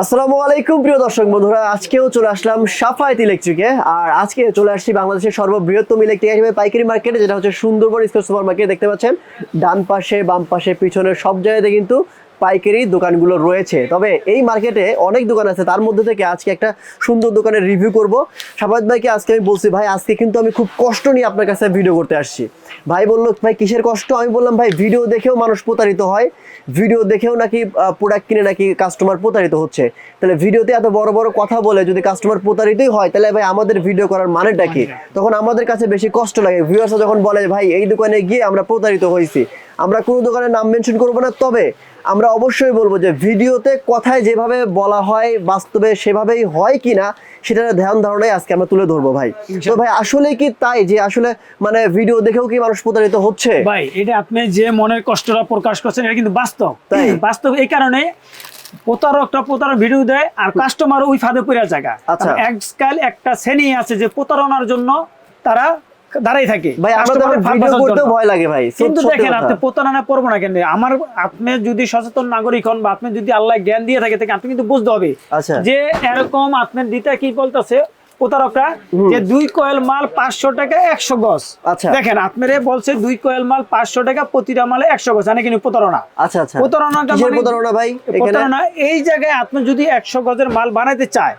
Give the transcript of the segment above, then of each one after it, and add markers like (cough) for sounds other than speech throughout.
আসসালামু আলাইকুম, প্রিয় দর্শক বন্ধুরা। আজকেও চলে আসলাম সাফায়েত ইলেকট্রিকে। আর আজকে চলে আসছি বাংলাদেশের সর্ববৃহত্তম ইলেকট্রিক হিসেবে পাইকারি মার্কেটে, যেটা হচ্ছে সুন্দরবন স্কোর সুপার মার্কেট দেখতে পাচ্ছেন? ডান পাশে, বাম পাশে পিছনে সব জায়গাতে কিন্তু পাইকারি দোকানগুলো রয়েছে। তবে এই মার্কেটে অনেক দোকান আছে। তার মধ্যে থেকে আজকে একটা সুন্দর দোকানের রিভিউ করব। সাফায়েত ভাইকে আজকে আমি বলছি, ভাই, আজকে কিন্তু আমি খুব কষ্ট নিয়ে আপনার কাছে ভিডিও করতে আসছি। ভাই বলল, ভাই, কিসের কষ্ট? আমি বললাম, ভাই, ভিডিও দেখেও মানুষ প্রতারিত হয়। ভিডিও দেখেও নাকি প্রোডাক্ট কিনে নাকি কাস্টমার প্রতারিত হচ্ছে। তাহলে ভিডিওতে এত বড় বড় কথা বলে যদি কাস্টমার প্রতারিতই হয়, তাহলে ভাই আমাদের ভিডিও করার মানেটা কি? তখন আমাদের কাছে বেশি কষ্ট লাগে। ভিউয়ার্সরা যখন বলে, ভাই, এই দোকানে গিয়ে আমরা প্রতারিত হয়েছি। আমরা কোনো দোকানের নাম মেনশন করব না। তবে আমরা অবশ্যই বলব যে ভিডিওতে কথায় যেভাবে বলা হয় বাস্তবে সেভাবেই হয় কিনা সেটার ধ্যান ধারণাই আজকে আমরা তুলে ধরবো ভাই তো ভাই আসলে কি তাই যে আসলে মানে ভিডিও দেখেও কি মানুষ প্রতারিত হচ্ছে ভাই এটা আপনি যে মনের কষ্টটা প্রকাশ করছেন এটা কিন্তু বাস্তব তাই? বাস্তব এই কারণে প্রতারকটা প্রতারক ভিডিও দেয় আর কাস্টমার ওই ফাঁদে পড়ে জায়গা আচ্ছা। আজকাল একটা শ্রেণি আছে যে প্রতারণার জন্য তারা দাঁড়াই থাকে। ভাই ভিডিও করতে ভয় লাগে ভাই কিন্তু দেখেন আপনি প্রতারণা করব না কেন? আমার আপনি যদি সচেতন নাগরিক হন বা আপনি যদি আল্লাহ জ্ঞান দিয়ে থাকে থাকে আপনি কিন্তু বুঝতে হবে আচ্ছা। যে এরকম আপনার দিতে কি বলতেছে প্রতারকরা যে দুই কয়েল মাল পাঁচশো টাকা একশো গজ। আচ্ছা। দেখেন আপনারে বলছে দুই কয়েল মাল পাঁচশো টাকা প্রতিটা মালে একশো গজ। মানে কিন্তু প্রতারণা? আচ্ছা আচ্ছা। প্রতারণাটা মানে- প্রতারণা ভাই প্রতারণা এই জায়গায় আপনি যদি একশো গজের মাল বানাইতে চায়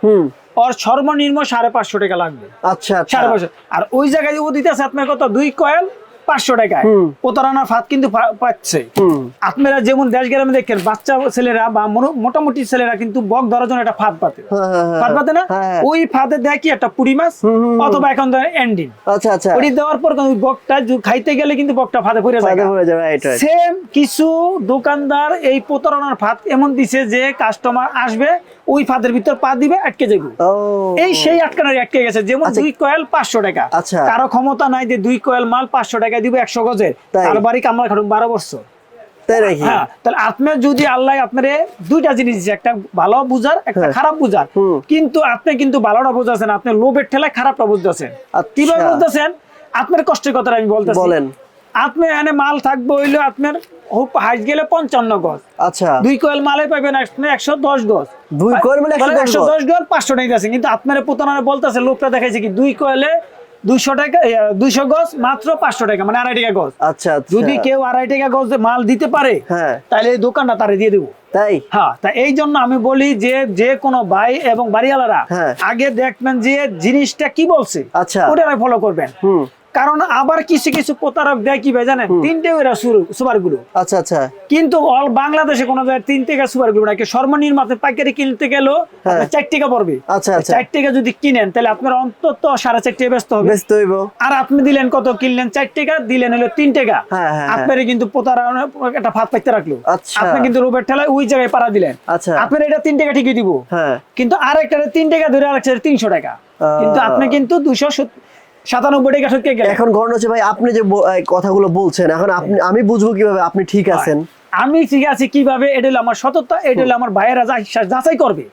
ওর সর্বনিম্ন সাড়ে পাঁচশো টাকা লাগবে। আচ্ছা আচ্ছা। সাড়ে পাঁচশো। আর ওই জায়গায় ও দিতেছে আপনার কত? দুই কয়েল পাঁচশো টাকায়। প্রতারণার ফাঁদ কিন্তু পাচ্ছে। আপনারা যেমন দেশ গ্রামে দেখেন বাচ্চা ছেলেরা বা মোটামুটি ছেলেরা কিন্তু বক ধরার জন্য একটা ফাঁদ পাতে। হ্যাঁ, হ্যাঁ, হ্যাঁ। ফাঁদ পাতে না। ওই ফাঁদে দেয় কি একটা পুরি মাছ। অথবা এখন ধরেন এন্ডিং আচ্ছা আচ্ছা। ওটি দেওয়ার পর ওই বকটা খাইতে গেলে কিন্তু বকটা ফাঁদে পড়ে যায়। হয়ে সেম কিছু দোকানদার এই প্রতারণার ফাঁদ এমন দিছে যে কাস্টমার আসবে ওই ফাঁদের ভিতর পা দিবে আটকে যাবে। এই সেই আটকানোর আটকে গেছে যেমন আচ্ছা। দুই কয়েল পাঁচশো টাকা। আচ্ছা। কারও ক্ষমতা নাই যে দুই কয়েল মাল পাঁচশো টাকা দিব একশো গজের। তাই? আর বাড়ি কামলা খাটুক বারো বছর। হ্যাঁ তাহলে আপনার যদি আল্লাহ আপনার দুইটা জিনিস একটা ভালো বুঝার একটা হ্যাঁ। খারাপ বুঝার। কিন্তু আপনি কিন্তু ভালোটা বুঝাচ্ছেন আপনি লোভের ঠেলায় খারাপটা বুঝতেছেন। আচ্ছা। কীভাবে বুঝতেছেন? আপনার কষ্টের কথাটা আমি বলতেছি। বলেন। আপনি এখানে মাল থাকবে হইল আপনার হাইট গেলে পঞ্চান্ন গজ। আচ্ছা। দুই কয়েল মালে পাবেন একশো দশ গজ। দুই কয়েল মানে একশো দশ গজ? পাঁচশো টাকা আছে কিন্তু আপনার প্রতারণা বলতেছে লোকটা দেখাইছে কি দুই কয়েলে দুইশো টাকা দুইশো গজ মাত্র পাঁচশো টাকা মানে আড়াই টাকা গজ। আচ্ছা আচ্ছা। যদি কেউ আড়াই টাকা গজ মাল দিতে পারে হ্যাঁ। তাহলে এই দোকানটা তারে দিয়ে দেবো। তাই? হ্যাঁ তা এই জন্য আমি বলি যে যে কোনো ভাই এবং বাড়িওয়ালারা হ্যাঁ। আগে দেখবেন যে জিনিসটা কি বলছে আচ্ছা। ওটা ফলো করবেন। হুম। কারণ আবার কিছু কিছু প্রতারক দেয় কি ভাই জানেন? তিনটে সুপার গ্রুপ আচ্ছা আচ্ছা। কিন্তু অল বাংলাদেশে কোন জায়গায় তিন টাকা সুপার গ্রুপ নাকি সর্বনিম্ন আপনি পাইকারি কিনতে গেল হ্যাঁ। চার টাকা পড়বে। আচ্ছা, আচ্ছা চার টাকা যদি কিনেন তাহলে আপনার অন্তত সাড়ে চার টাকা ব্যস্ত হবে। ব্যস্ত হইব। আর আপনি দিলেন কত? কিনলেন চার টাকা দিলেন হলো তিন টাকা। হ্যাঁ, হ্যাঁ, আপনার কিন্তু প্রতারণা একটা ফাঁক পাইতে রাখল। আচ্ছা। আপনি কিন্তু রোবের ঠেলায় ওই জায়গায় পাড়া দিলেন। আচ্ছা। আপনার এটা তিন টাকা ঠিকই দিব। কিন্তু আরেকটা তিন টাকা ধরে আরেকটা তিনশো টাকা। কিন্তু আপনি কিন্তু দুশো 97 টাকা এখন ঘটনা হচ্ছে ভাই আপনি যে কথাগুলো বলছেন এখন আপনি আমি বুঝব কীভাবে আপনি ঠিক আছেন। আমি ঠিক আছি কীভাবে এটা হলো আমার সততা এটা হলো আমার ভাইয়েরা যাচাই করবে।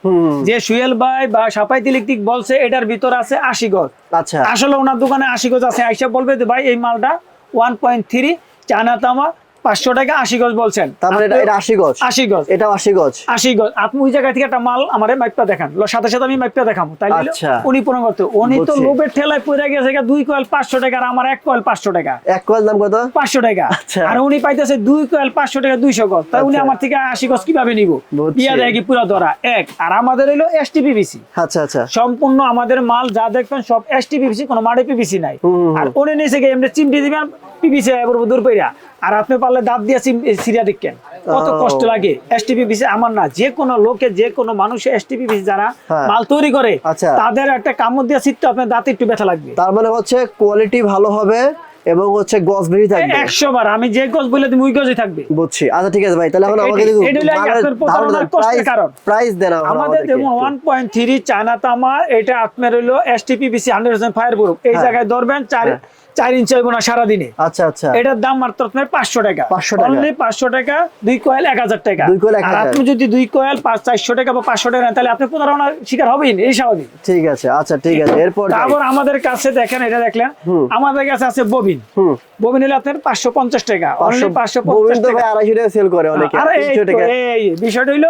যে সুয়েল ভাই বা সাপাইতি বলছে এটার ভিতর আছে আশি গজ। আচ্ছা। আসলে ওনার দোকানে আশি গজ আছে আইসা বলবে যে ভাই এই মালটা ওয়ান পয়েন্ট থ্রি চায়না তামা পাঁচশো টাকা আশি গজ বলছেন। তার এটা এটা আশি গজ। আশি গজ। এটা আশি গজ। আশি গজ। আপনি ওই জায়গা থেকে একটা মাল আমার মাইপটা দেখান। সাথে সাথে আমি মাইপটা দেখাবো। তাই আচ্ছা। উনি পূরণ করতে উনি তো লোভের ঠেলায় পড়ে গেছে দুই কয়েল পাঁচশো টাকা আর আমার এক কয়েল পাঁচশো টাকা। এক কয়েল দাম কত? পাঁচশো টাকা। আচ্ছা। আর উনি পাইতেছে দুই কয়েল পাঁচশো টাকা দুইশো গজ। তাই উনি আচ্ছা। আমার থেকে আশি গজ কীভাবে নিব। দিয়া দেয় কি পুরা ধরা। এক। আর আমাদের হলো এস টিপিবিসি আচ্ছা আচ্ছা। সম্পূর্ণ আমাদের মাল যা দেখবেন সব এস টিপিবিসি কোনো মাড়ে পিপিসি নাই। আর উনি গিয়ে এমনি চিমটি দিবেন পিপিসি দূর পেরা আর আপনি পারলে দাঁত দিয়ে সিরিয়া দেখেন কত কষ্ট লাগে এস টিপিবিসি আমার না যে কোনো লোকে যে কোনো মানুষের এস টিপিবিসি যারা হ্যাঁ। মাল তৈরি করে আচ্ছা। তাদের একটা কামড় দিয়ে সিটটা আপনার দাঁতে একটু ব্যথা লাগবে তার মানে হচ্ছে কোয়ালিটি ভালো হবে এবং হচ্ছে গজ বেশি থাকবে একশো বার আমি যে গজ বলে তুমি ওই গজই থাকবে বুঝছি আচ্ছা ঠিক আছে ভাই তাহলে এখন আমাকে কারণ। প্রাইস দেন আমাদের যেমন ওয়ান পয়েন্ট থ্রি চায়না তামা এটা আপনার হলো S TPBC hundred percent fire proof এই হ্যাঁ। জায়গায় ধরবেন চার হ্যাঁ। চার ইঞ্চি হইব না সারাদিনে। আচ্ছা আচ্ছা। এটার দাম মাত্র আপনার পাঁচশো টাকা। 500 টাকা। পাঁচশো টাকা দুই কয়েল এক হাজার টাকা। দুই কয়েল আর আপনি যদি দুই কয়েল পাঁচ চারশো টাকা বা পাঁচশো টাকা তাহলে আপনি প্রতারণার শিকার হবেন এই স্বাভাবিক। ঠিক আছে আচ্ছা ঠিক আছে এরপর তারপর আমাদের কাছে দেখেন এটা দেখলেন আমাদের কাছে আছে ববিন। হুম। ববিন হলে আপনার পাঁচশো পঞ্চাশ টাকা অনলি পাঁচশো পঞ্চাশ টাকা। আড়াইশো টাকা সেল করে অনেকে আরে এই 300 তো, টাকা। এই বিষয়টা হইল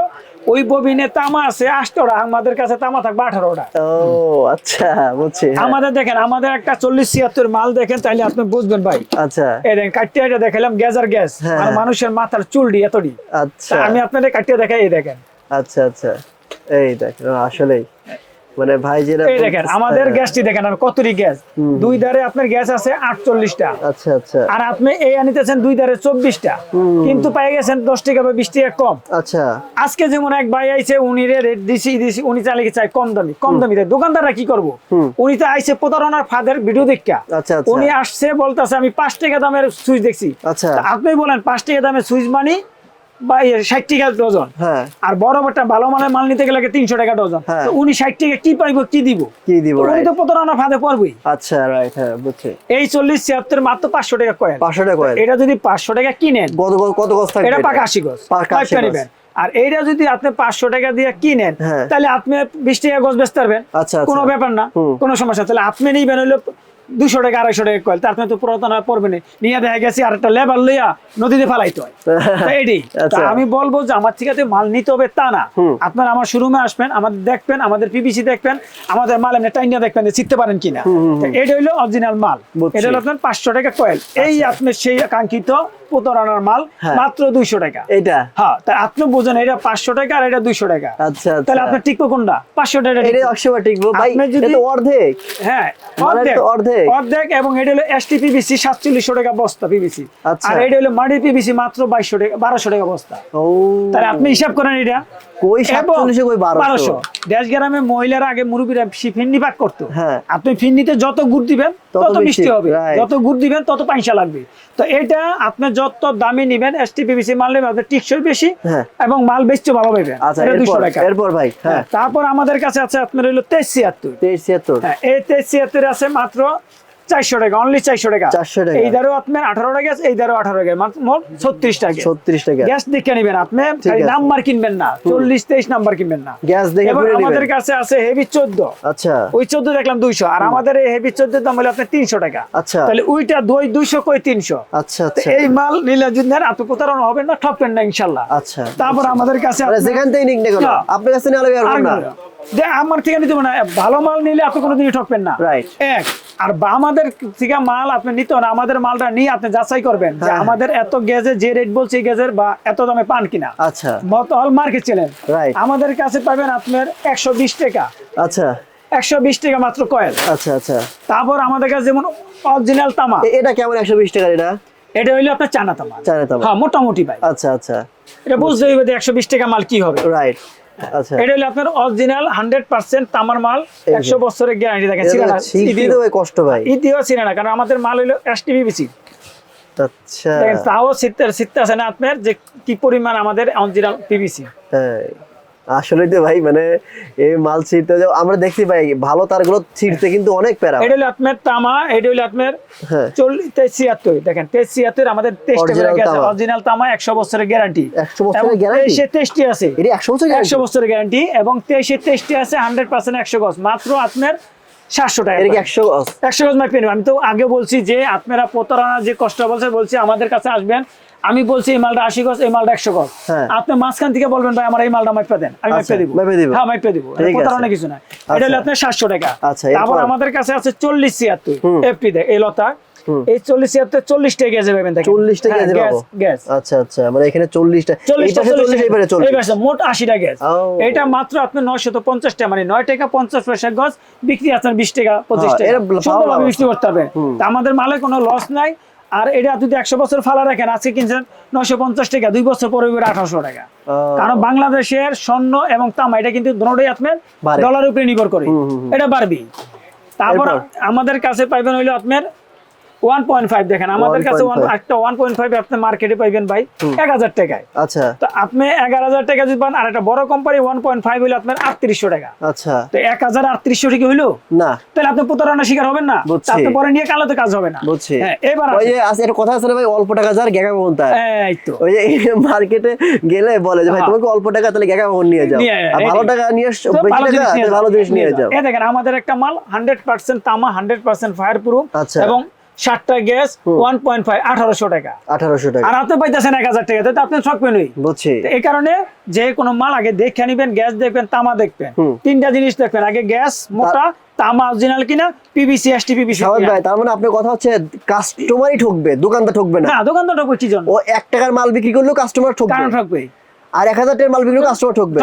ওই ববিনে তামা আছে আটটা আমাদের কাছে তামা থাকবে আঠারোটা। ও আচ্ছা বুঝছি হ্যাঁ। আমাদের দেখেন আমাদের একটা চল্লিশ ছিয়াত্তর মাল দেখেন তাহলে আপনি বুঝবেন ভাই। আচ্ছা। এই দেখেন কাটিয়ে এটা দেখালাম গ্যাস আর গ্যাস। হ্যাঁ। আর মানুষের মাথার চুলডি এতটি। আচ্ছা। আমি আপনাদের কাটিয়ে দেখাই এই দেখেন। আচ্ছা আচ্ছা। এই দেখেন আসলেই। মানে ভাই যেটা এই দেখেন আমাদের। গ্যাসটি দেখেন আর কতটি গ্যাস? দুই ধারে আপনার গ্যাস আছে আটচল্লিশটা। আচ্ছা আচ্ছা। আর আপনি এই আনিতেছেন দুই ধারে চব্বিশটা। হুম। কিন্তু পেয়ে গেছেন দশ টাকা বা বিশ টাকা কম। আচ্ছা। আজকে যেমন এক ভাই আইছে উনি রে রেট দিছি দিছি উনি চালিয়ে চাই কম দামি কম দামি। দেয় দোকানদাররা কি করব। উনি তো আইছে প্রতারণার ফাদের ভিডিও দেখা আচ্ছা আচ্ছা। উনি আসছে বলতেছে আমি পাঁচ টাকা দামের সুইচ দেখছি। আচ্ছা। আপনি বলেন পাঁচ টাকা দামের সুইচ মানি ষাট টাকা ডজন। হ্যাঁ। আর বড় একটা ভালো মানের মাল নিতে গেলে তিনশো টাকা ডজন? হ্যাঁ। উনি ষাট টাকা কি পাইবো কি দিব? কি দিব তো উনি তো প্রতারণা ফাঁদে পড়বই। আচ্ছা রাইট হ্যাঁ বুঝছি। এই চল্লিশ ছিয়াত্তর মাত্র পাঁচশো টাকা কয়েন পাঁচশো টাকা কয়েন এটা যদি পাঁচশো টাকা কিনেন কত কত- গজ থাকবে এটা? পাকা আশি গজ পাকা। নিবেন। আর এইটা যদি আপনি পাঁচশো টাকা দিয়ে কিনেন হ্যাঁ। তাহলে আপনি বিশ টাকা গজ বেচতে পারবেন। আচ্ছা আচ্ছা। কোনো ব্যাপার না। কোনো সমস্যা তাহলে আপনি নিবেন হইল দুশো টাকা আড়াইশো টাকা কয়েল। তার তো পুরাতন আর পড়বেন না। নিয়ে দেখা গেছে আর একটা লেবার লইয়া নদীতে ফেলাইতে হয়। (laughs) তা আচ্ছা। আমি বলব যে আমার থেকে আছে মাল নিতে হবে তা না। আপনারা আমার শোরুমে আসবেন আমাদের দেখবেন আমাদের পিপিসি দেখবেন আমাদের মাল এমনি টাইনিয়া দেখবেন যে চিনতে পারেন কিনা। এটা হইল অরিজিনাল মাল। এটা হলো আপনার পাঁচশো টাকা কয়েল। এই আপনার সেই কাঙ্ক্ষিত প্রতারণার মাল হ্যাঁ। মাত্র দুইশো টাকা। এটা হ্যাঁ তা আপনি বোঝেন এটা পাঁচশো টাকা আর এটা দুইশো টাকা। আচ্ছা আচ্ছা। তাহলে আপনার টিকবো কোনটা? পাঁচশো টাকা এটা। একশো বার টিকবো। ভাই যদি- অর্ধেক। হ্যাঁ অর্ধেক। অর্ধেক। অর্ধেক এবং এটা হলো এসটি পিবিসি সাতচল্লিশশো টাকা বস্তা পিবিসি আচ্ছা। আর এটা হলো মাটি পিবিসি মাত্র বাইশশো টাকা বারোশো টাকা বস্তা। ও। তাহলে আপনি হিসাব করেন এটা। কই কই বারোশো? দেশ গ্রামে মহিলারা আগে মুরব্বীরা সি- ফিন্নি পাক করতো। হ্যাঁ। আপনি ফিন্নিতে যত গুড় দিবেন তত মিষ্টি হবে. যত গুড় দিবেন তত পয়সা লাগবে। তো এটা আপনি যত দামি নিবেন এসটি পিবিসি মাল নেবেন আপনার টিকসই বেশি হ্যাঁ। এবং মাল বেচতে ভালো আচ্ছা এরপর এরপর ভাই হ্যাঁ হ্যাঁ, তারপর আমাদের কাছে আছে আপনার হলো তেইশ ছিয়াত্তর। তেইশ ছিয়াত্তর। হ্যাঁ এই তেইশ ছিয়াত্তর আছে মাত্র চারশো টাকা অনলি চারশো টাকা। 400 টাকা। এই দ্বারও আপনার আঠারো টাকা এই দ্বারও আঠারো টাকা মোট ছত্রিশ টাকা। ছত্রিশ টাকা। গ্যাস দেখে নিবেন আপনি নাম্বার কিনবেন না চল্লিশ তেইশ নাম্বার কিনবেন না। গ্যাস দেখে আমাদের কাছে আছে হেভি চোদ্দ। আচ্ছা। ওই চোদ্দ দেখলাম দুইশো আর আমাদের এই হেভি চোদ্দ দাম হলো আপনার তিনশো টাকা। আচ্ছা। তাহলে ওইটা দুই দুইশো কই তিনশো? আচ্ছা আচ্ছা। এই মাল নিলে যদি নেন আপনি প্রতারণা হবেন না ঠকবেন না ইনশাল্লাহ। আচ্ছা। তারপর আমাদের কাছে যেখান থেকে নিক না আপনার কাছে নিয়ে আর যে আমার থেকে নিতে না। ভালো মাল নিলে আপনি কোনোদিনই ঠকবেন না. এক আর বা আমাদের থেকে মাল আপনি নিতে না আমাদের মালটা নিয়ে আপনি যাচাই করবেন যে হ্যাঁ। আমাদের এত গ্যাসে যে রেট বলছে এই গ্যাসের বা এত দামে পান কিনা। আচ্ছা। মত অল মার্কেট Right. আমাদের কাছে পাবেন আপনার একশো বিশ টাকা। আচ্ছা। একশো বিশ টাকা মাত্র কয়েল আচ্ছা আচ্ছা। তারপর আমাদের কাছে যেমন অরিজিনাল তামা। এটা কেমন একশো বিশ টাকার এটা? এটা হইল আপনার চানা তামা। চায়না তামা। হ্যাঁ মোটামুটি ভাই। আচ্ছা আচ্ছা। এটা বুঝতে হইবে একশো বিশ টাকা মাল কি হবে। রাইট এটা হলো আপনার অরিজিনাল হান্ড্রেড পার্সেন্ট তামার মাল এই যে। একশো বছরের গ্যারান্টি থাকে ভাই কষ্ট ভাই। ইতিও ছিল না কারণ আমাদের মাল হইল এসটিভিবিসি আচ্ছা। তাও শীতের শীত আছে না আপনার যে কি পরিমাণ আমাদের অরিজিনাল পিবিসি হ্যাঁ আসলে তো ভাই মানে এই মাল ছিঁড়তে আমরা দেখছি ভাই ভালো তারগুলো ছিঁড়তে কিন্তু অনেক প্যারা। এটা হলো আপনার তামা এটা হলো আপনার হ্যাঁ। চল্লিশ তেইশ ছিয়াত্তর দেখেন তেইশ ছিয়াত্তর আমাদের তেইশটা অরিজিনাল তামা। একশো বছরের গ্যারান্টি। একশো বছরের গ্যারান্টি? তেইশে তেইশটি আছে। এটা একশো বছর একশো বছরের গ্যারান্টি এবং তেইশে তেইশটি আছে হান্ড্রেড পার্সেন্ট একশো গজ। মাত্র আপনার সাতশো টাকা একশো গজ? একশো গজ মাইপে আমি তো আগে বলছি যে আপনারা প্রতারণা যে কষ্ট বলছে বলছি আমাদের কাছে আসবেন। আমি বলছি এই মালটা আশি গজ এই মালটা একশো গজ। হ্যাঁ। আপনি মাঝখান থেকে বলবেন ভাই আমার এই মালটা মাইপে দেন। আমি আচ্ছা, মাইপে দিব। হ্যাঁ মাইপে দিব। প্রতারণা কিছু না এটা হলো আচ্ছা। আপনার সাতশো টাকা। আচ্ছা, তারপর আমাদের কাছে আছে চল্লিশ ছিয়াত্তর। এফটি দেয় এই লতা। এই চল্লিশ ছিয়াত্তর চল্লিশ টাকা গেছে পাবেন দেখেন। চল্লিশটা হ্যাঁ, গ্যাস গ্যাস আচ্ছা আচ্ছা মানে এখানে চল্লিশটা চল্লিশটা মোট আশিটা গ্যাস। এটা মাত্র আপনার নয়শত পঞ্চাশটা মানে নয় টাকা পঞ্চাশ পয়সা গজ। বিক্রি আপনার বিশ টাকা পঁচিশ হ্যাঁ, টাকা। সুন্দরভাবে বিক্রি করতে হবে। আমাদের মালে কোনো লস নাই। আর এটা যদি একশো বছর ফালা রাখেন আজকে কিনছেন নয়শো পঞ্চাশ টাকা দুই বছর পরে আঠারোশো টাকা। কারণ বাংলাদেশের স্বর্ণ এবং তামা এটা কিন্তু দুটোই আপনার ডলারের ডলার উপরে নির্ভর করে। এটা বাড়বি তারপর আমাদের কাছে পাইবেন হইল আপনার ওয়ান পয়েন্ট ফাইভ দেখেন আমাদের কাছে 1.5 একটা ওয়ান পয়েন্ট ফাইভ আপনি মার্কেটে পাইবেন ভাই এক হাজার টাকায়। আচ্ছা। তো আপনি এগারো হাজার টাকা যদি পান আর একটা বড় কোম্পানি ওয়ান পয়েন্ট ফাইভ হইলে আপনার আটত্রিশশো টাকা। আচ্ছা। তো এক হাজার আটত্রিশশো টাকা হইল? না। তাহলে আপনি প্রতারণা শিকার হবেন না। আপনি পরে নিয়ে কালোতে কাজ হবে না। বুঝছি। হ্যাঁ এবার ওই যে আছে কথা আছে ভাই অল্প টাকা যার গেগা কখন তার। এই তো। ওই যে মার্কেটে গেলে বলে যে ভাই হ্যাঁ। তোমাকে অল্প টাকা তাহলে গেগা কখন নিয়ে যাও। ভালো টাকা নিয়ে বেশি ভালো টাকা জিনিস নিয়ে তাহলে ভালো জিনিস নিয়ে যাও। এই দেখেন আমাদের একটা মাল হান্ড্রেড পার্সেন্ট তামা হান্ড্রেড পার্সেন্ট ফায়ার প্রুফ। এবং ষাটটা গ্যাস ওয়ান পয়েন্ট ফাইভ আঠারোশো টাকা। আঠারোশো টাকা। আর আপনি পাইতেছেন এক হাজার টাকা তো আপনি ঠকবেনই বুঝছি। এই কারণে যে কোনো মাল আগে দেখে নিবেন গ্যাস দেখবেন তামা দেখবেন। তিনটা জিনিস দেখবেন আগে গ্যাস মোটা তামা অরিজিনাল কিনা পিবিসি এসটি পিবিসি ভাই তার মানে আপনার কথা হচ্ছে কাস্টমারই ঠকবে দোকানদার ঠকবে না। না দোকান ঠকবে কি জন্য? ও এক টাকার মাল বিক্রি করলেও কাস্টমার ঠকবে। কারণ ঠকবে আর এক হাজার টাকার মাল বিক্রি কাস্টমার ঠকবে।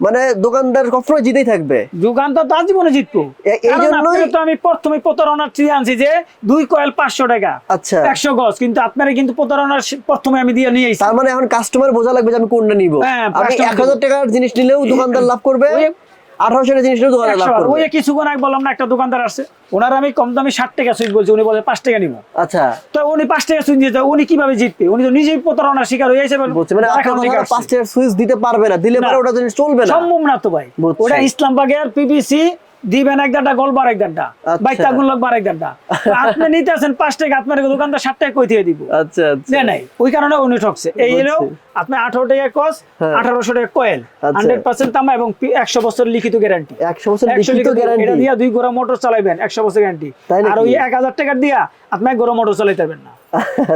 মানে দোকানদার সবসময় জিতেই থাকবে। দোকান তো তার জীবনে জিতবো। এই জন্যই- তো আমি প্রথমে প্রতারণার চিঠি আনছি যে দুই কয়েল পাঁচশো টাকা আচ্ছা। একশো গজ। কিন্তু আপনারা কিন্তু প্রতারণার প্রথমে আমি দিয়ে নিয়ে তার মানে এখন কাস্টমার বোঝা লাগবে যে আমি কোনটা নিব। হ্যাঁ, আমি এক হাজার টাকার জিনিস নিলেও দোকানদার লাভ করবে। আঠারোশো টাকার জিনিস নিলেও দোকানদার লাভ একশো আর করবে। ওই কিছুক্ষণ আগে বললাম না একটা দোকানদার আসছে। ওনার আমি কম দামি ষাট টাকা সুইচ বলছি উনি বলে পাঁচ টাকা নিবো। আচ্ছা। তো উনি পাঁচ টাকা সুইচ দিতে উনি কীভাবে জিতবে? উনি তো নিজেই প্রতারণার শিকার হয়ে মানে পাঁচ সুইচ দিতে পারবে না দিলে পরে ওটা জিনিস চলবে না? সম্ভব না তো ভাই। ওটা ইসলামবাগের পিপিসি দিবেন এক দাঁড়া গোল বার এক দাঁড়া আচ্ছা। বাইক তাগুন লোক বার এক দাঁড়া আপনি নিতে আসেন পাঁচ টাকা আপনার দোকানদার ষাট টাকা কই দিয়ে দিব? আচ্ছা আচ্ছা। না নাই। ওই কারণে উনি ঠকছে। এই হলো আপনি আঠারো টাকা কস হ্যাঁ। আঠারোশো টাকা কয়েল। হান্ড্রেড পার্সেন্ট তামা এবং একশো বছর লিখিত গ্যারান্টি একশো বছর লিখিত গ্যারান্টি এটা দিয়া দুই গোড়া মোটর চালাইবেন একশো বছর গ্যারান্টি আর ওই এক হাজার টাকার দিয়া আপনি এক গোড়া মোটর চালাইতে পারবেন না।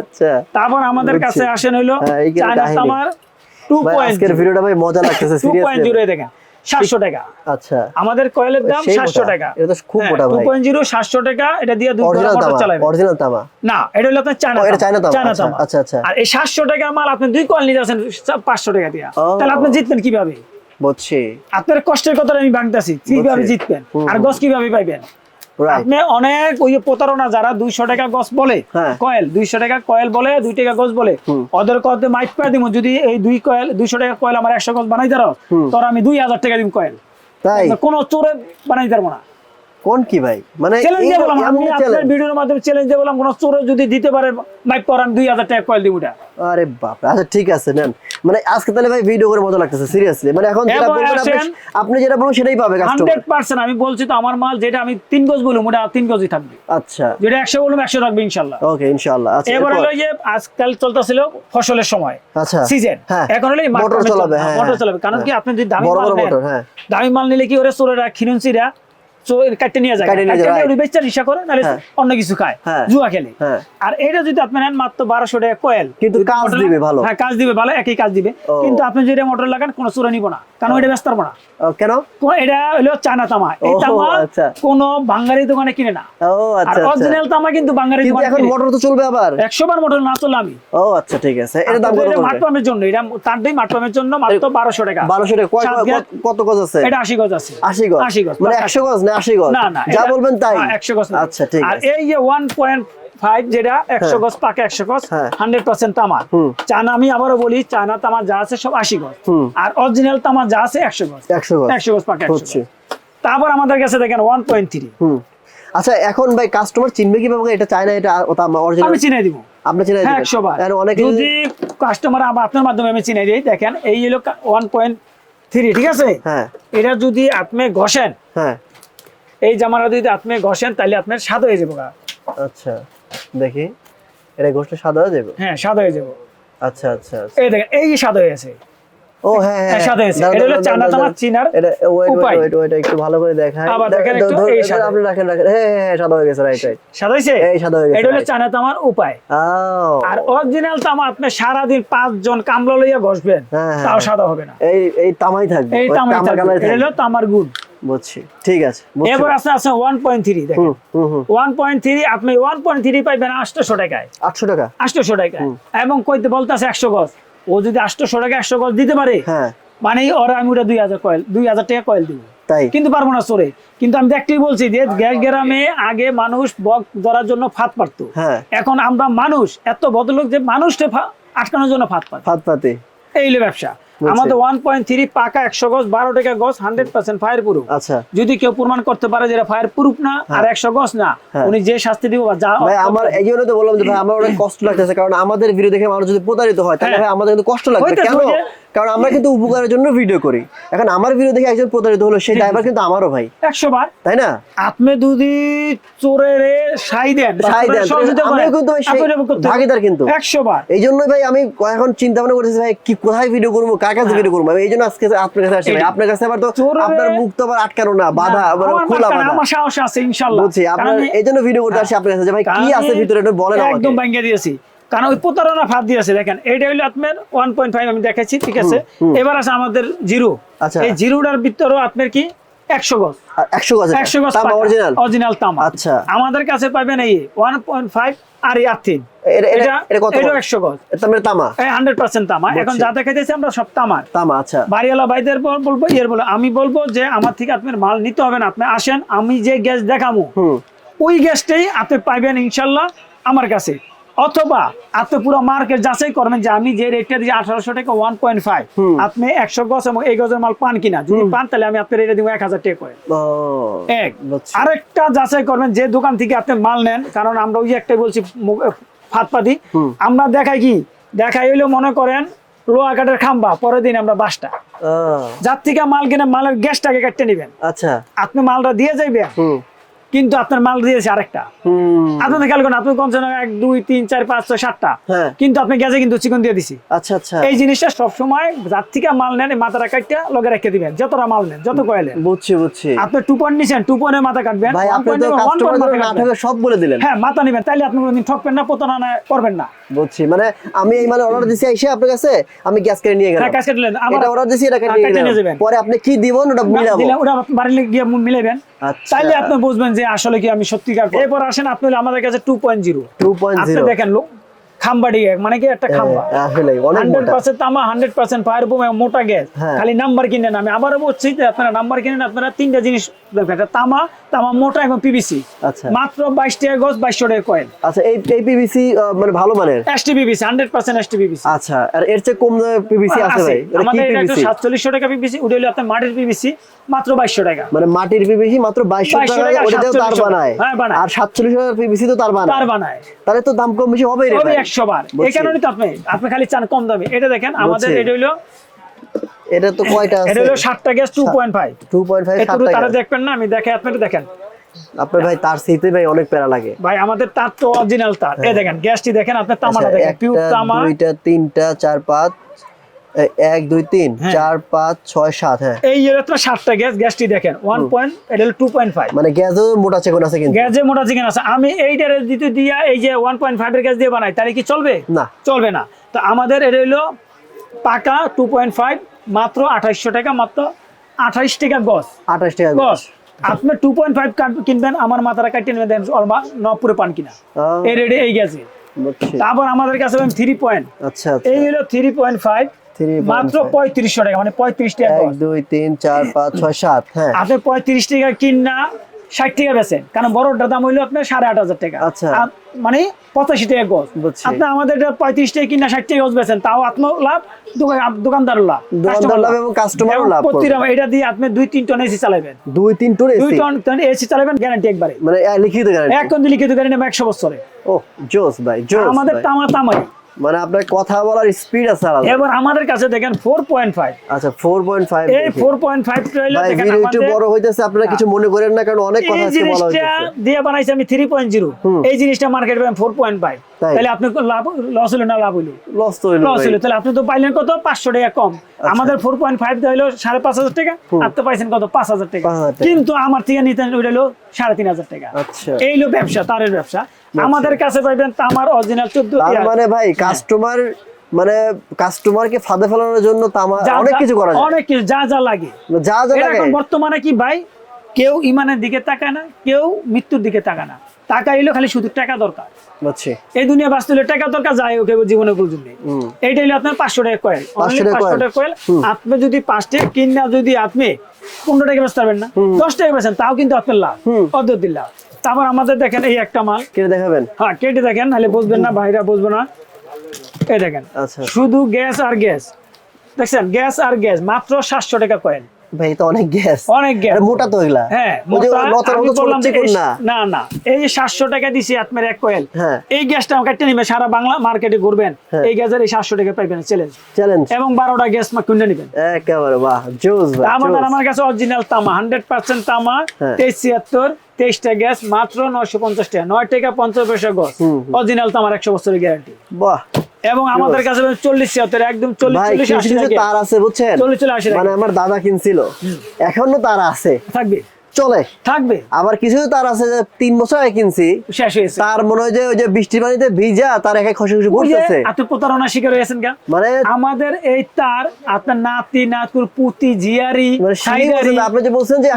আচ্ছা। তারপর আমাদের কাছে আসেন হইল চায়না তামার টু পয়েন্ট ভিডিওটা ভাই মজা লাগতেছে (laughs) সিরিয়াসলি দেখেন। সাতশো টাকা। আচ্ছা। আমাদের কয়েলের দাম সেই সাতশো মোটা। টাকা। এটা তো খুব মোটা ভাই। টাকা এটা দিয়ে দুই গোড়া মোটর চালাবে অরিজিনাল তামা। না এটা হলো আপনার চায়না এটা চায়না তামা, আচ্ছা, আচ্ছা, আচ্ছা। আর এই সাতশো টাকা মাল আপনি দুই কয়েল নিয়ে যাচ্ছেন পাঁচশো টাকা দিয়া। তাহলে আপনি জিতবেন কীভাবে? বুঝছি। আপনার কষ্টের কথা আমি ভাঙতেছি কীভাবে। জিতবেন? আর গছ কীভাবে পাইবেন? আপনি অনেক ওই প্রতারণা যারা দুইশো টাকা গছ বলে হ্যাঁ। কয়েল দুইশো টাকা কয়েল বলে দুই টাকা গছ বলে। ওদের কত মাইক পাই দিব যদি এই দুই কয়েল দুইশো টাকা কয়েল আমার একশো গছ বানাই দাঁড়াও। তোর আমি দুই হাজার টাকা দিব কয়েল তাই কোন চোরে বানাই দাঁড়াবো না কোন কি ভাই? মানে চ্যালেঞ্জ বললাম আমি আপনার ভিডিওর মাধ্যমে চ্যালেঞ্জ বললাম কোন চোরে যদি দিতে পারে মাইক পর আমি দুই হাজার টাকা কয়েল দিব ওটা আরে বাপ আচ্ছা ঠিক আছে নেন। মানে আজকে তাহলে ভাই ভিডিও করে মজা লাগতেছে সিরিয়াসলি মানে এখন যেটা বলবেন আপনি আপনি যেটা বলবেন সেটাই পাবে কাস্টমার হান্ড্রেড পার্সেন্ট আমি বলছি তো আমার মাল যেটা আমি তিন গজ বলুম ওটা তিন গজই থাকবে। আচ্ছা। যেটা একশো বলুম একশো থাকবে ইনশাল্লাহ। ওকে ইনশাআল্লাহ আচ্ছা এবার? হলো যে আজকাল চলতেছিল ফসলের সময়। আচ্ছা। সিজন হ্যাঁ। এখন হলো মোটর চলবে, হ্যাঁ মোটর হ্যাঁ, কারণ কি হ্যাঁ। আপনি যদি দামি মাল নেন হ্যাঁ। দামি মাল নিলে কি করে চোরেরা খিনুনসিরা কাটতে নিয়ে যায়। করে হ্যাঁ। অন্য কিছু খায় হ্যাঁ। জুয়া খেলে। হ্যাঁ। আর এটা যদি আপনি নেন মাত্র বারোশো টাকা কয়েল কিন্তু কাজ দিবে ভালো। হ্যাঁ কাজ দিবে ভালো একই কাজ দিবে। কিন্তু আপনি যদি মোটর লাগান কোনো চোরা নিব না কারণ এটা ব্যস্ত না। কেন? এটা হলো চায়না তামা। এই তামা আচ্ছা। বাঙালি দোকানে কিনে না। ও আচ্ছা আচ্ছা। অরিজিনাল তামা কিন্তু বাঙালি দোকানে এখন মোটর তো চলবে আবার। একশো বার মোটর না চলে আমি। ও আচ্ছা ঠিক আছে। এটা দাম কত মাঠ পাম্পের জন্য এটা তার দিয়ে মাঠ পাম্পের জন্য মাত্র বারোশো টাকা। বারোশো টাকা। কত- গজ আছে? এটা আশি গজ আছে। আশি গজ। আশি গজ মানে একশো গজ না আশি গজ। যা বলবেন তাই। হ্যাঁ, একশো গজ আচ্ছা ঠিক আর এই যে ওয়ান পয়েন্ট ফাইভ যেটা একশো হ্যাঁ। গজ পাকে একশো গজ হ্যাঁ। হান্ড্রেড পার্সেন্ট তামার। চায়না আমি আবারও বলি চায়না তামার যা আছে সব আশি গজ। আর অরিজিনাল তামার যা আছে একশো গজ। একশো গজ। একশো গজ পাকে একশো তারপর আমাদের কাছে দেখেন ওয়ান পয়েন্ট থ্রি আচ্ছা এখন ভাই কাস্টমার চিনবে কীভাবে এটা চায় না এটা অরিজিনাল আমি চিনে দিব। আপনি চিনে হ্যাঁ দিবেন। একশো বার আর অনেকে যদি কাস্টমার আপনার মাধ্যমে আমি চিনে দিই দেখেন এই হলো ওয়ান পয়েন্ট থ্রি ঠিক আছে? হ্যাঁ। এটা যদি আপনি ঘষেন হ্যাঁ। এই জামাটা যদি আপনি ঘষেন তাহলে আপনার স্বাদ হয়ে যাব। আচ্ছা দেখি এটা ঘষলে স্বাদ হয়ে যাবে হ্যাঁ স্বাদ হয়ে যাব আচ্ছা আচ্ছা আচ্ছা। এই দেখেন এই স্বাদ হয়ে গেছে ও হ্যাঁ হ্যাঁ হ্যাঁ, সাদা এটা হলো তামার দাঁড়ান। চিনার এটা ওয়েট। ওয়েট একটু ভালো করে দেখায় আবার দেখেন একটু, এই সাদা। আপনি রাখেন রাখেন। হ্যাঁ হ্যাঁ, হ্যাঁ সাদা হয়ে গেছে রাইট রাইট স্বাদ হয়েছে? এই সাদা হয়ে গেছে এটা হলো. চায়না তামার উপায়। আর অরিজিনাল তামা আপনি সারাদিন পাঁচজন কামলা লইয়া ঘষবেন তাও। সাদা হবে না। এই এই তামাই থাকবে। এই তামাই থাকবে। এটা হলো তামার গুণ বুঝছি ঠিক আছে এবার দেখেন। আপনি পাইবেন টাকায়। আটশো টাকা। আটশোশো টাকায়। এবং কইতে বলতেছে একশো গজ। ও যদি আটশোশো টাকা একশো গজ দিতে পারে হ্যাঁ। মানে ওরা আমি ওটা দুই হাজার কয়েল দুই হাজার টাকা কয়েল দিব। তাই? কিন্তু পারব না সরে কিন্তু আমি একটাই বলছি যে গ্যাস গ্রামে আগে মানুষ বক ধরার জন্য ফাঁদ পারতো হ্যাঁ। এখন আমরা মানুষ এত বদলোক যে মানুষটা আটকানোর জন্য ফাঁদ পাত ফাত পাতে। এই ব্যবসা। আমাদের ওয়ান পয়েন্ট থ্রি পাকা একশো গজ বারো টাকা গজ হান্ড্রেড পার্সেন্ট ফায়ার প্রুফ আচ্ছা। যদি কেউ প্রমাণ করতে পারে যে ফায়ার প্রুফ না আর একশো গজ না হ্যাঁ। উনি যে শাস্তি দিব যা আমার এই জন্য তো বললাম যে ভাই আমার অনেক (coughs) কষ্ট লাগতেছে কারণ আমাদের ভিডিও দেখে মানুষ যদি প্রতারিত হয় তাহলে হ্যাঁ। আমাদের কিন্তু কষ্ট লাগবে। কেন? কারণ আমরা কিন্তু উপকারের জন্য ভিডিও করি। এখন আমার ভিডিও দেখে একজন প্রতারিত হলো সেই ড্রাইভার কিন্তু আমারও ভাই। একশো বার। তাই না? আপনি যদি চোরের সাই দেন সাই দেন, আমিও কিন্তু। ভাগীদার কিন্তু। একশো বার। এই জন্যই ভাই আমি এখন চিন্তা ভাবনা করতেছি ভাই কি কোথায় ভিডিও করব কার জিজ্ঞেস করব। আমি এই জন্য আজকে আপনার কাছে আপনার কাছে আবার তো আপনার মুখ তো আবার আটকানো না বাধা আবার খোলা বাধা। আমার সাহস আছে ইনশাআল্লাহ বুঝছি আপনার এই জন্য ভিডিও করতে আসছি আপনার কাছে ভাই কি আছে ভিতরে একটু বলেন একদম আমাকে। দিয়েছি। কারণ ওই প্রতারণা ফাঁদ দিয়েছে দেখেন এইটা হলো আপনার ওয়ান পয়েন্ট ফাইভ আমি দেখাচ্ছি ঠিক আছে? এবার আছে আমাদের জিরো। আচ্ছা। এই জিরোটার ভিতরেও আপনার কি একশো গজ। একশো গজ একশো গজ অরিজিনাল অরিজিনাল তামা। আচ্ছা। আমাদের কাছে পাবেন এই ওয়ান পয়েন্ট ফাইভ আর আর্থিন আচ্ছা। ভাইদের বল- বলব ইয়ের বলো আমি বলব যে আমার থেকে আপনার মাল নিতে হবে না। আপনি আসেন আমি যে গ্যাস দেখাবো ওই গ্যাসটাই আপনি পাইবেন ইনশাল্লাহ আমার কাছে। অথবা আপনি পুরো মার্কেট যাচাই করবেন যে আমি যে রেটটা দিই আঠারোশো টাকা ওয়ান পয়েন্ট ফাইভ আপনি একশো গজ এবং এই গজের মাল পান কিনা? যদি পান তাহলে আমি আপনার এটা দিব এক হাজার টাকা করে। এক। আরেকটা যাচাই করবেন যে দোকান থেকে আপনি মাল নেন কারণ আমরা ওই একটাই বলছি ফাতপাতি আমরা দেখাই কি? দেখাই হইল মনে করেন লোহা কাঠের খাম্বা পরের দিন আমরা বাসটা। যার থেকে মাল কিনে মালের গ্যাসটাকে কাটতে নেবেন। আচ্ছা। আপনি মালটা দিয়ে যাইবেন। কিন্তু আপনার মাল দিয়েছে আরেকটা। আপনাদের খেয়াল করেন আপনি কমছে না এক দুই তিন চার পাঁচ ছয় সাতটা। হ্যাঁ। কিন্তু আপনি গ্যাসে কিন্তু চিকন দিয়ে দিছি। আচ্ছা আচ্ছা। এই জিনিসটা সবসময় যার থেকে মাল নেন মাথাটা কাটটা লগে রেখে দিবেন। যতটা মাল নেন যত কয়েলেন বুঝছি বুঝছি। আপনি টু পয়েন্ট নিছেন টু পয়েন্টের মাথা কাটবেন ভাই আপনি তো নেবেন, one কাস্টমার না কাটবেন। সব বলে দিলেন। হ্যাঁ মাথা নিবেন। তাইলে আপনি কোনোদিন ঠকবেন না প্রতারণা করবেন না। বুঝছি মানে আমি এই মানে অর্ডার দিছি এসে আপনার কাছে আমি গ্যাস কেটে নিয়ে হ্যাঁ গেলাম কাজ কাটলেন আবার এটা অর্ডার দিছি এটা কেটে হ্যাঁ, নিয়ে কেটে যাবেন। পরে আপনি কি দিবেন ওটা মিলাবো ওটা বাড়ি গিয়ে মিলাবেন তাইলে আপনি বুঝবেন যে আসলে কি আমি সত্যিকার এরপর আসেন আপনি আমাদের কাছে two point zero two point zero দেখেন খাম্বাড়ি মানে কি একটা খাম্বা হ্যাঁ, হান্ড্রেড পার্সেন্ট তামা হান্ড্রেড পার্সেন্ট ফায়ার বোম মোটা গ্যাস হ্যাঁ। খালি নাম্বার কিনেন আমি আবারও বলছি যে আপনারা নাম্বার কিনেন আপনারা তিনটা জিনিস একটা তামা তামা মোটা এবং পিবিসি আচ্ছা মাত্র বাইশ টাকা গজ বাইশশো টাকা কয়েল আচ্ছা এই এই পিভিসি মানে ভালো মানের ST PBC hundred percent ST PBC আচ্ছা আর এর চেয়ে কম পিভিসি আছে ভাই আমাদের এটা একটু সাতচল্লিশশো টাকা পিবিসি ওটা হলো আপনার মাটির পিবিসি মাত্র বাইশশো টাকা মানে মাটির পিভিসি মাত্র 2200 2200 টাকা ওটাতেও তার বানায় হ্যাঁ। আর 47 টাকার পিভিসি তো তার বানায় তার বানায় তাহলে তো দাম কম বেশি হবেই রে একশো বার এই। কারণে তো আপনি আপনি খালি চান কম দামে। এটা দেখেন আমাদের এটা হইল এটা তো কয়টা আছে? এটা হলো ষাটটা গ্যাস টু পয়েন্ট ফাইভ 2.5 একটু 7 টাকা তারা দেখবেন না? আমি দেখে আপনারা দেখেন। আপনার ভাই তার সিতে ভাই অনেক প্যারা লাগে। ভাই আমাদের তার তো অরিজিনাল তার। এই দেখেন গ্যাসটি দেখেন আপনার তামাটা আচ্ছা, দেখেন পিওর তামা। দুইটা তিনটা চার পাঁচ। এক দুই তিন হ্যাঁ। চার পাঁচ ছয় সাত হ্যাঁ। এই ইয়ের তো সাতটা গ্যাস গ্যাসটি দেখেন ওয়ান পয়েন্ট এটা হলো টু পয়েন্ট ফাইভ মানে গ্যাসও মোটা চেকন আছে কিন্তু। গ্যাস মোটা চিকেন আছে। আমি এইটার দিতে দিয়া এই যে ওয়ান পয়েন্ট গ্যাস দিয়ে বানাই তাহলে কি চলবে? না। চলবে না। তো আমাদের এটা হলো পাকা টু পয়েন্ট ফাইভ মাত্র আঠাইশশো টাকা মাত্র আঠাইশ টাকা গছ আঠাশ টাকা গছ আপনি টু পয়েন্ট ফাইভ কিনবেন আমার মাথাটা কাটিয়ে নেবেন দেন নপুরে পান কিনা। এই রেডি এই গেছে তারপর আমাদের কাছে থ্রি পয়েন্ট আচ্ছা আচ্ছা। এই হলো থ্রি পয়েন্ট ফাইভ 3.5 মাত্র পঁয়ত্রিশশো টাকা মানে পঁয়ত্রিশ টাকা এক দুই তিন চার পাঁচ ছয় সাত হ্যাঁ। আপনি পঁয়ত্রিশ টাকা কিনা ষাট টাকা বেচেন কারণ বড়টার দাম হইল আপনার সাড়ে আট হাজার টাকা। আচ্ছা। মানে পঁচাশি টাকা গজ। আপনি আমাদের পঁয়ত্রিশ টাকা কিনা ষাট টাকা গজ বেচেন তাও আপনার লাভ দোকানদার লাভ দোকানদার লাভ। এবং customer লাভ প্রতি এটা দিয়ে আপনি দুই তিন টন এসি চালাবেন দুই তিন দুই টন এসি চালাবেন গ্যারান্টি একবারে। মানে লিখিত গ্যারান্টি এক লিখিত একশো বছরে। ও জোস ভাই জোস আমাদের। তামা তামাই মানে আপনার কথা বলার স্পিড আছে আলাদা। এবার আমাদের কাছে দেখেন ফোর পয়েন্ট ফাইভ আচ্ছা ফোর পয়েন্ট ফাইভ এই ফোর পয়েন্ট ফাইভ ভাই ভিডিও একটু বড় হইতেছে আপনারা কিছু মনে করেন না কারণ অনেক কথা আজকে বলা হইতেছে। দিয়ে বানাইছি আমি থ্রি পয়েন্ট জিরো হুম। এই জিনিসটা মার্কেট পাবেন ফোর পয়েন্ট ফাইভ তাই? তাহলে আপনি লাভ লস হলো না লাভ হইল? লস তো হইল লস। হইল। তাহলে আপনি তো পাইলেন কত? পাঁচশো টাকা কম। আচ্ছা। আমাদের ফোর পয়েন্ট ফাইভ হলো সাড়ে পাঁচ হাজার টাকা আর তো পাইছেন কত? পাঁচ হাজার টাকা। 5,000 টাকা। কিন্তু আমার থেকে নিতেন ওইটা হলো সাড়ে তিন হাজার টাকা। আচ্ছা। এই হলো ব্যবসা তারের ব্যবসা। আমাদের কাছে পাইবেন তামার অরিজিনাল চোদ্দ তার মানে ভাই কাস্টমার মানে কাস্টমারকে ফাঁদে ফেলানোর জন্য তামা অনেক কিছু করা যায়। অনেক কিছু যা যা লাগে। যা যা লাগে। এখন বর্তমানে কি ভাই কেউ ইমানের দিকে তাকায় না কেউ মৃত্যুর দিকে তাকায় না। টাকা এলো খালি শুধু টাকা দরকার। বুঝছি এই দুনিয়া বাঁচতে হলে টাকা দরকার যায় ওকে জীবনে প্রয়োজন নেই। এইটা হলো আপনার পাঁচশো টাকা কয়েল 500 টাকা পাঁচশো। টাকা কয়েল আপনি যদি পাঁচ টাকা কিনা যদি আপনি পনেরো টাকা বেচতে পারবেন না দশ টাকা বেচেন তাও কিন্তু আপনার লাভ। অদ্যতির লাভ। তারপর আমাদের দেখেন এই একটা মাল। কেটে দেখাবেন? হ্যাঁ কেটে দেখেন নাহলে বুঝবেন না ভাইরা বুঝব না। এই দেখেন শুধু গ্যাস আর গ্যাস। দেখছেন গ্যাস আর গ্যাস মাত্র সাতশো টাকা কয়েন। গ্যাস। আমাকে সারা বাংলা মার্কেটে ঘুরবেন। এই গ্যাসের এই 700 টাকা পাইবেন এবং 12টা গ্যাস আমার কাছে অরিজিনাল তামা 100% তামা 2376 তেইশটা গ্যাস মাত্র নয়শো পঞ্চাশ টাকা। নয় টাকা পঞ্চাশ পয়সা গছ। অরিজিনাল তামার একশো বছরের গ্যারান্টি বাহ। এবং আমাদের কাছে চল্লিশ ছিয়াত্তর একদম চল্লিশ চল্লিশ তার আছে বুঝছেন? চল্লিশ টাকা মানে আমার দাদা কিনছিল। এখনও তার আছে। থাকবে। চলে। থাকবে। আবার কিছু তার আছে যে তিন বছর আগে কিনছি। শেষ হয়েছে তার মনে হয় যে ওই যে বৃষ্টির পানিতে ভিজা তার একা খসে খসে ঘুরতেছে আপনি প্রতারণা শিকার হয়েছেন কেন মানে আমাদের এই তার আপনার নাতি নাতকুর পুতি জিয়ারি মানে আপনি যে বলছেন যে।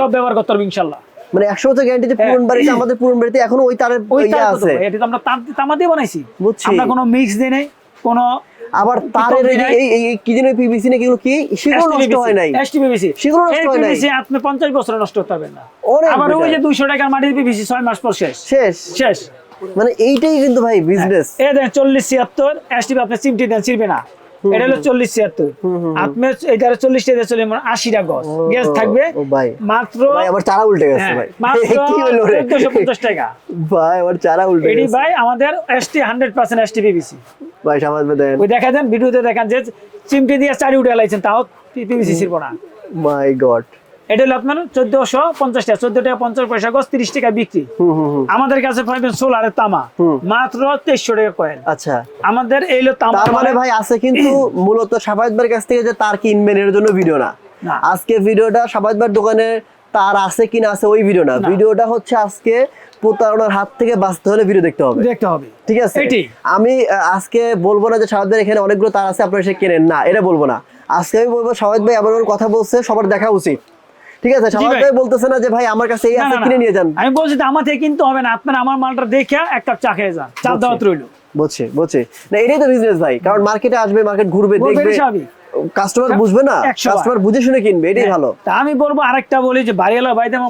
সব ব্যবহার করতে পারবে ইনশাল্লাহ। মানে একশো বছর গ্যারান্টি যে পুরন হ্যাঁ। বাড়িতে আমাদের পুরন বাড়িতে এখনও ওই তারের ইয়ে আছে। এটা তো আমরা তাম- দিয়ে বানাইছি। বুঝছি। আমরা কোনো মিক্স দিই নাই কোনো আবার তারের এই এই কি যেন পিভিসি না কিগুলো কি? সেগুলো নষ্ট হয় নাই। এসটিপিভিসি সেগুলো নষ্ট হয় নাই। আপনি 50 বছর নষ্ট করতে পারবেন না। আবার ওই যে better। 200 টাকার মাটির পিভিসি 6 মাস পর শেষ। শেষ। শেষ। মানে এইটাই কিন্তু ভাই বিজনেস এই দেন 40 76 এসটিপি আপনি চিমটি দেন ছিড়বে না। এটা হলো 40 76 আপনি এটা 40 টাকা চলে মানে 80 টাকা গ্যাস থাকবে ভাই। মাত্র আবার চারা উল্টে গেছে হ্যাঁ, ভাই। (laughs) কি হলো রে? 1450 টাকা। ভাই আবার চারা উল্টে এটি ভাই আমাদের এসটি 100% এসটি পিবিসি ভাই সমাজ দেন। ওই দেখা ভিডিওতে দেখান যে চিমটি দিয়ে চারি উঠে লাইছেন তাও পিবিসি সির না। মাই গড এটা হলো আপনার চোদ্দশো পঞ্চাশ টাকা। চোদ্দ টাকা পঞ্চাশ পয়সা গজ তিরিশ টাকা বিক্রি। আমাদের কাছে পাইবেন সোলারের তামা মাত্র তেইশশো টাকা কয়েল। আচ্ছা। আমাদের এই হলো তামা মানে ভাই আছে কিন্তু (clears throat) মূলত ভাইয়ের কাছ থেকে যে তার কিনবেন এর জন্য ভিডিও না। আজকে ভিডিওটা ভাইয়ের দোকানে তার আছে কিনা আছে ওই ভিডিও না। ভিডিওটা হচ্ছে আজকে প্রতারণার হাত থেকে বাঁচতে হলে ভিডিও দেখতে হবে। দেখতে হবে। ঠিক আছে। আমি আজকে বলব না যে সাহায্য এখানে অনেকগুলো তার আছে আপনারা সে কেনেন। না এটা বলব না। আজকে আমি বলব সাহায্য ভাই এমন কথা বলছে সবার দেখা উচিত। ঠিক আছে ভাই। ভাই বলতেছে না যে ভাই আমার কাছে এই আছে। কিনে নিয়ে যান। আমি বলছি আমার থেকে কিনতে হবে না আপনার আমার মালটা দেখে এক কাপ চা খেয়ে যান। চা দাওয়াত রইল। বুঝছি বুঝছি। না এটাই তো বিজনেস ভাই কারণ মার্কেটে আসবে মার্কেট ঘুরবে দেখবে। কাস্টমার বুঝবে না কাস্টমার বুঝে শুনে কিনবে এটাই ভালো। তা আমি বলব আরেকটা বলি যে বাড়িওয়ালা ভাইদের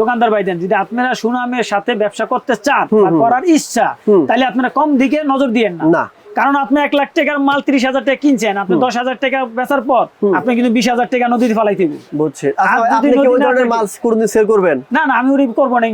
দোকানদার ভাইদের যদি আপনারা সুনামের সাথে ব্যবসা করতে চান করার ইচ্ছা তাহলে আপনারা কম দিকে নজর দিয়েন না। কারণ আপনি এক লাখ টাকার মাল তিরিশ হাজার টাকা কিনছেন আপনি দশ হাজার টাকা বেচার পর আপনি কিন্তু বিশ হাজার টাকা নদীতে ফেলাই দিবেন। বুঝছি। আচ্ছা, আর যদি আপনি কি ওই ধরনের মাল কোনদিন সেল করবেন? না না আমি করব না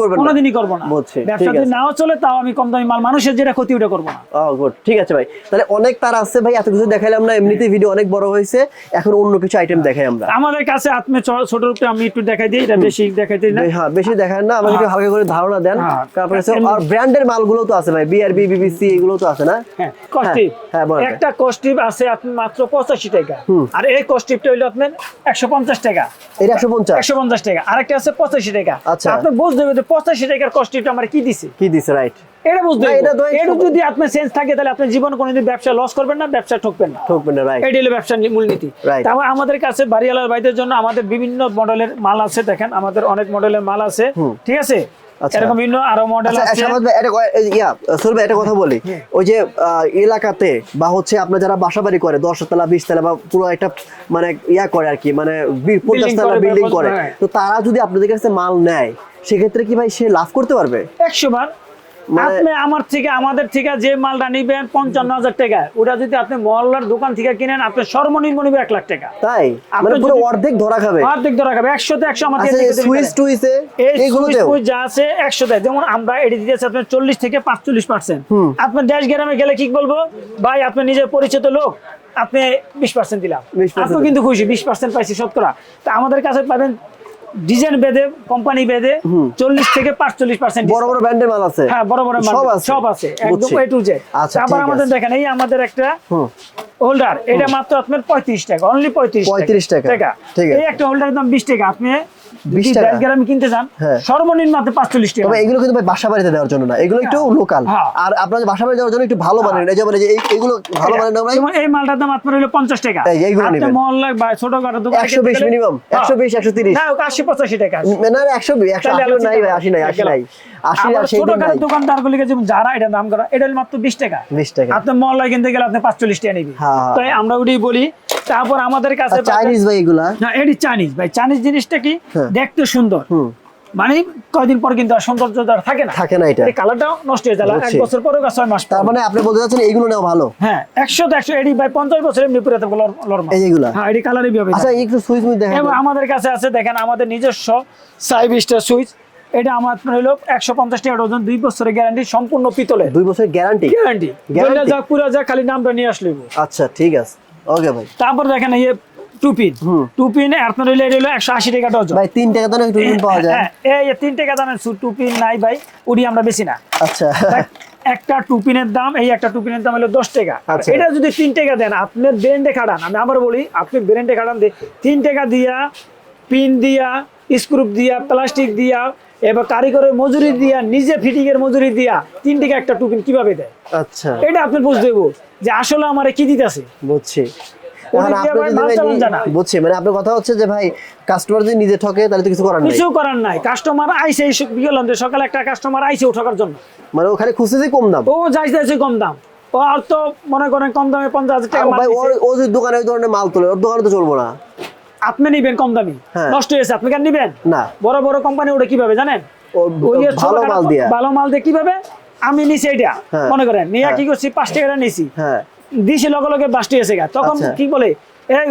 করবেন না? কোনোদিনই করব না। বুঝছি, ব্যবসা যদি নাও চলে তাও আমি কম দামি মাল মানুষের যেটা ক্ষতি ওটা করব না। ও গুড ঠিক আছে ভাই। তাহলে অনেক তার আছে ভাই এত কিছু দেখাইলাম না এমনিতে ভিডিও অনেক বড় হয়েছে। এখন অন্য কিছু আইটেম দেখাই আমরা। আমাদের কাছে আপনি ছোট রূপে আমি একটু দেখাই দিই এটা বেশি দেখাই দিই না। হ্যাঁ বেশি দেখান না আমাকে একটু হালকা করে ধারণা দেন। হ্যাঁ। তারপরে আর ব্র্যান্ডের মালগুলো তো আছে ভাই বিআরবি বিবিসি এগুলো তো আছে না? হ্যাঁ কস্টিপ হ্যাঁ, একটা কস্টিপ আছে আপনি মাত্র পঁচাশি টাকা। আর এই কস্টিপটা হইল আপনার একশো পঞ্চাশ টাকা। এটা একশো পঞ্চাশ। একশো পঞ্চাশ টাকা। আরেকটা আছে পঁচাশি টাকা। আচ্ছা। আপনি বুঝতে হবে পঁচাশি টাকার কস্টিপটা আমার কি দিছে? কি দিছে রাইট এটা বুঝতে এটা তো এই এটা সব- যদি আপনার সেন্স থাকে তাহলে আপনি জীবন কোনোদিন ব্যবসা লস করবেন না ব্যবসা ঠকবেন না। ঠকবেন না রাইট এটি হলো ব্যবসার নি- মূলনীতি। তারপর আমাদের কাছে বাড়িওয়ালার ভাইদের জন্য আমাদের বিভিন্ন মডেলের মাল আছে দেখেন। আমাদের অনেক মডেলের মাল আছে। ঠিক আছে। এরকম বিভিন্ন আরও মডেল আচ্ছা আছে। এটা ইয়া সরবে একটা কথা বলি। ওই যে আহ, এলাকাতে বা হচ্ছে আপনার যারা বাসাবাড়ি করে দশ তলা বিশ তলা বা পুরো একটা মানে ইয়া করে আর কি মানে বি- পঞ্চাশ Building তলা বিল্ডিং করে হ্যাঁ। তো তারা যদি আপনাদের কাছে মাল নেয় সেক্ষেত্রে কি ভাই সে লাভ করতে পারবে? একশো বার। আপনি আমার থেকে আমাদের থেকে যে মালটা নিবেন পঞ্চান্ন হাজার টাকা ওটা যদি আপনি মহল্লার দোকান থেকে কিনেন আপনি সর্বনিম্ন নিবে এক লাখ টাকা। তাই? মানে পুরো অর্ধেক ধরা খাবে। অর্ধেক ধরা খাবে একশো আচ্ছা সুইচ টুইসে এই এগুলোতেও সুইচ ফুইচ যা আছে একশো দেয়। যেমন আমরা এটি দিতেছি আপনার চল্লিশ থেকে পাঁচচল্লিশ পার্সেন্ট আপনার দেশ গ্রামে গেলে কি বলব? ভাই আপনি নিজের পরিচিত লোক আপনি বিশ পার্সেন্ট দিলাম। আপনি কিন্তু খুশি বিশ পার্সেন্ট পাইছি শতকরা। তা আমাদের কাছে পাবেন ডিজাইন বেঁধে কোম্পানি বেঁধে চল্লিশ থেকে পাঁচচল্লিশ পার্সেন্ট বড় বড় ব্র্যান্ডের মাল আছে? হ্যাঁ বড় বড় মাল সব আছে একদম এ টু জেড তারপর আমাদের দেখেন এই আমাদের একটা হোল্ডার এটা মাত্র আপনার পঁয়ত্রিশ টাকা অনলি পঁয়ত্রিশ 35 টাকা। ঠিক আছে। এই একটা হোল্ডারের দাম বিশ টাকা। আপনি 20 টাকা? দেশ গ্রামে কিনতে চান হ্যাঁ। সর্বনিম্ন আপনি পাঁচচল্লিশ টাকা তবে এগুলো কিন্তু ভাই বাসা বাড়িতে দেওয়ার জন্য না এগুলো একটু লোকাল হ্যাঁ। আর আপনার বাসা বাড়ি দেওয়ার জন্য একটু ভালো মানের এই যেমন এই এগুলো ভালো মানের ভাই এই মালটার দাম আপনার হলো পঞ্চাশ টাকা এই, এইগুলো আপনি নিবেন। বা ছোটখাটো দোকানে একশো বিশ মিনিমাম হ্যাঁ। একশো বিশ একশো তিরিশ না আশি পঁচাশি টাকা না না একশো বিশ একশো তাহলে আশি আলোচিত নাই ভাই হবে। আশি নাই আশি গেলাম। নাই আশি আবার আর সেই দিন ছোটখাটো নাই দোকানদার গুলিকে যেমন যারা এটা দাম করা এটা মাত্র বিশ টাকা বিশ টাকা আপনি মহল্লায় কিনতে গেলে আপনি পাঁচচল্লিশ টাকা নিবি। তাই আমরা ওটাই বলি তারপর আমাদের কাছে চাইনিজ ভাই এগুলা? না এটি চাইনিজ ভাই। চাইনিজ জিনিসটা কি? হ্যাঁ। দেখতে সুন্দর। মানে কয়দিন পর কিন্তু সৌন্দর্য থাকে না। থাকে না এটা। এই কালারটা নষ্ট হয়ে যায়। এক বছর পরে ছয় মাস তার মানে আপনি বলতে চাচ্ছেন এইগুলো নেওয়া ভালো? হ্যাঁ একশো তো একশো এডি ভাই পঞ্চাশ বছর এমনি পুরাতে লরমা এই যেগুলা হ্যাঁ এডি কালারই বিয়ে আচ্ছা একটু সুইচ দেখেন। আমাদের কাছে আছে দেখেন আমাদের নিজস্ব সাইভ স্টার সুইচ এটা আমার আপনার হলো একশো পঞ্চাশ টাকা ওজন দুই বছরের গ্যারান্টি সম্পূর্ণ পিতলে দুই বছরের গ্যারান্টি গ্যারান্টি? যাক পুরো যাক খালি নামটা নিয়ে আসলে আচ্ছা ঠিক আছে। ওকে ভাই। তারপর দেখেন এই টুপিন টুপিন আপনার হইলে এটা হলো একশো আশি টাকা ডজন ভাই তিন টাকা তো একটু পাওয়া যায়। হ্যাঁ, এই তিন টাকা দামের সু- টুপিন নাই ভাই উড়ি আমরা বেশি না। আচ্ছা। একটা টুপিনের দাম এই একটা টুপিনের দাম হলো দশ টাকা। আচ্ছা। এটা যদি তিন টাকা দেন আপনি ব্রেন্ডে খাটান। আমি আবার বলি আপনি ব্রেন্ডে খাটান দিয়ে তিন টাকা দিয়া পিন দিয়া স্ক্রুপ দিয়া প্লাস্টিক দিয়া এবার কারিগরের মজুরি দিয়া নিজে ফিটিং এর মজুরি দিয়া তিন টাকা একটা টুপিন কীভাবে দেয়? আচ্ছা। এটা আপনি বুঝতে দেবো যে আসলে আমার কি দিতেছে। বুঝছি। বুঝছি মানে আপনার কথা হচ্ছে যে ভাই কাস্টমার যদি নিজে ঠকে তাহলে তো কিছু করার নেই। কিছু করার নাই। কাস্টমার আইসে এই সব- গেলাম যে সকালে একটা কাস্টমার ওঠার জন্য। মানে ওখানে খুঁজতেছে কম দাম। ও যাই যাইছে কম দাম। ও আর তো মনে করেন কম দামে পঞ্চাশ হাজার টাকা ভাই দিছে। ও যদি দোকানে ওই ধরনের মাল তোলে ওর দোকানে তো চলবো না। আপনি নিবেন কম দামি। হ্যাঁ। নষ্ট হয়েছে আপনি কেন নিবেন? না। বড় বড় কোম্পানি ওটা কীভাবে জানেন? ভালো মাল দিয়ে। ভালো মাল দিয়ে কীভাবে? আমি নিছি এটা হ্যাঁ। মনে করেন। নিয়ে হ্যাঁ। কি করছি? পাঁচ টাকা নিছি। দিছি লগে লগে বাসটি এসে গা। তখন আচ্ছা। কি বলে এই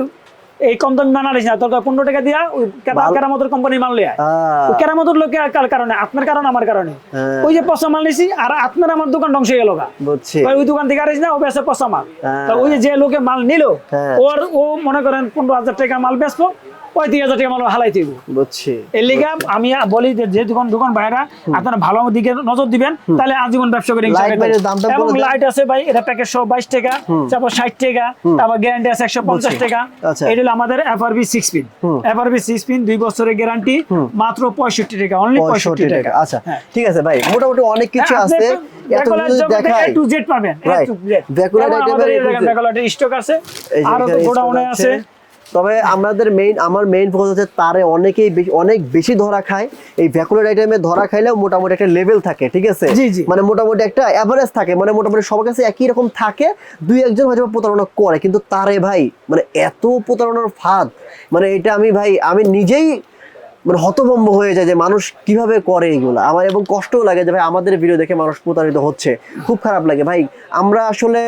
এই কম দামি নিস না তোর পনেরো টাকা দিয়া কেরামতের কোম্পানি মাল লিয়া ওই কেরামতের লোকে কার কারণে? আপনার কারণে আমার কারণে। হ্যাঁ। ওই যে পচা মাল নিছি আর আপনার আমার দোকান ধ্বংস হয়ে গেল গা। বুঝছি। ওই দোকান থেকে আরিস না ও বেসে পচা মাল। হ্যাঁ। ওই যে লোকে মাল নিল হ্যাঁ। ওর ও মনে করেন পনেরো হাজার টাকা মাল বেচবো ওই দুই হাজার টাকা মাল হালাই দিব। বুঝছি। এর লিগে আমি বলি যে দোকান দোকান বাইরা আপনারা ভালো দিকে নজর দিবেন তাহলে আজীবন ব্যবসা করে এবং লাইট আছে ভাই এটা প্যাকেজ সহ বাইশ টাকা তারপর ষাট টাকা তারপর গ্যারান্টি আছে একশো পঞ্চাশ টাকা। আচ্ছা। এটা হলো আমাদের FRB six pin. FRB six pin দুই বছরের গ্যারান্টি মাত্র পঁয়ষট্টি টাকা অনলি পঁয়ষট্টি টাকা। আচ্ছা হ্যাঁ। ঠিক আছে ভাই মোটামুটি অনেক কিছু হ্যাঁ, আছে কিছু। ব্যাকওয়ার্ডের স্টক আছে আরও গোডাউনে আছে। তবে আমাদের মেইন আমার মেইন ফোকাস হচ্ছে তারে অনেকেই বেশি- অনেক বেশি ধরা খায় এই ভ্যাকুলার আইটেমে ধরা খাইলেও মোটামুটি একটা লেভেল থাকে ঠিক আছে জি, জি। মানে মোটামুটি একটা অ্যাভারেজ থাকে মানে মোটামুটি সবার কাছে একই রকম থাকে দুই একজন হয়তো প্রতারণা করে কিন্তু তারে ভাই মানে এত প্রতারণার ফাঁদ মানে এটা আমি ভাই আমি নিজেই মানে হতভম্ব হয়ে যায় যে মানুষ কীভাবে করে এগুলো। আমার এবং কষ্টও লাগে যে ভাই আমাদের ভিডিও দেখে মানুষ প্রতারিত হচ্ছে। খুব খারাপ লাগে। ভাই আমরা আসলে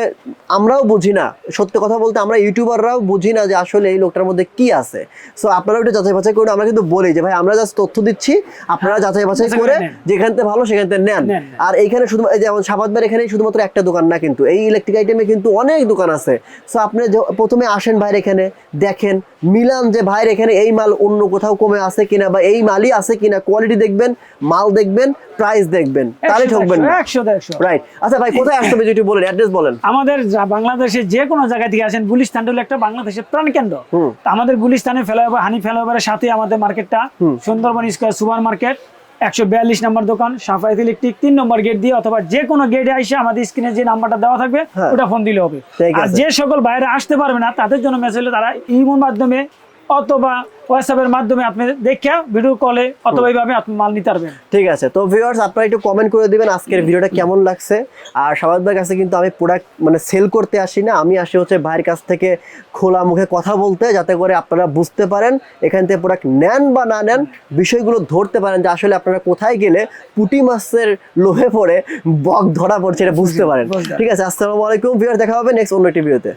আমরাও বুঝি না। সত্যি কথা বলতে আমরা ইউটিউবাররাও বুঝি না যে আসলে এই লোকটার মধ্যে কি আছে। সো আপনারা একটু যাচাই বাছাই করুন। আমরা কিন্তু বলি যে ভাই আমরা জাস্ট তথ্য দিচ্ছি। আপনারা যাচাই বাছাই করে করে যেখান থেকে ভালো সেখান থেকে নেন। আর এইখানে শুধু এই যেমন সাবাদবার এখানে শুধুমাত্র একটা দোকান না কিন্তু এই ইলেকট্রিক আইটেমে কিন্তু অনেক দোকান আছে। সো আপনি প্রথমে আসেন ভাইয়ের এখানে দেখেন মিলান যে ভাইয়ের এখানে এই মাল অন্য কোথাও কমে আছে কিনা বা এই মালই আছে কিনা কোয়ালিটি দেখবেন মাল দেখবেন প্রাইস দেখবেন তাহলে ঠকবেন না। একশো একশো রাইট আচ্ছা ভাই কোথায় আসতে হবে যদি বলেন অ্যাড্রেস বলেন। আমাদের বাংলাদেশে যে কোনো জায়গা থেকে আসেন গুলিস্তান হলো একটা বাংলাদেশের প্রাণ কেন্দ্র হুম। তা আমাদের গুলিস্তানে ফ্লাইওভার হানি ফ্লাইওভারের সাথে আমাদের মার্কেটটা। সুন্দরবন স্কোয়ার সুপার মার্কেট একশো বিয়াল্লিশ নম্বর দোকান সাফায়েত ইলেকট্রিক তিন নম্বর গেট দিয়ে অথবা যে কোনো গেটে এসে আমাদের স্ক্রিনে যে নাম্বারটা দেওয়া থাকবে হ্যাঁ। ওটা ফোন দিলে হবে। আর যে সকল বাইরে আসতে পারবে না তাদের জন্য মেসেজ হলে তারা ইমোর মাধ্যমে অথবা হোয়াটসঅ্যাপের মাধ্যমে আপনি দেখে ভিডিও কলে অথবা এইভাবে আপনি মাল নিতে পারবেন। ঠিক আছে তো ভিউয়ার্স আপনারা একটু কমেন্ট করে দিবেন আজকের ভিডিওটা কেমন লাগছে। আর ভাইয়ের কাছে কিন্তু আমি প্রোডাক্ট মানে সেল করতে আসি না আমি আসি হচ্ছে ভাইয়ের কাছ থেকে খোলা মুখে কথা বলতে যাতে করে আপনারা বুঝতে পারেন এখান থেকে প্রোডাক্ট নেন বা না নেন বিষয়গুলো ধরতে পারেন যে আসলে আপনারা কোথায় গেলে পুঁটি মাছের লোহে পড়ে বক ধরা পড়ছে এটা বুঝতে পারেন। বুঝতে পারেন। ঠিক আছে আসসালামু আলাইকুম ভিউয়ার্স দেখা হবে নেক্সট অন্য একটি ভিডিওতে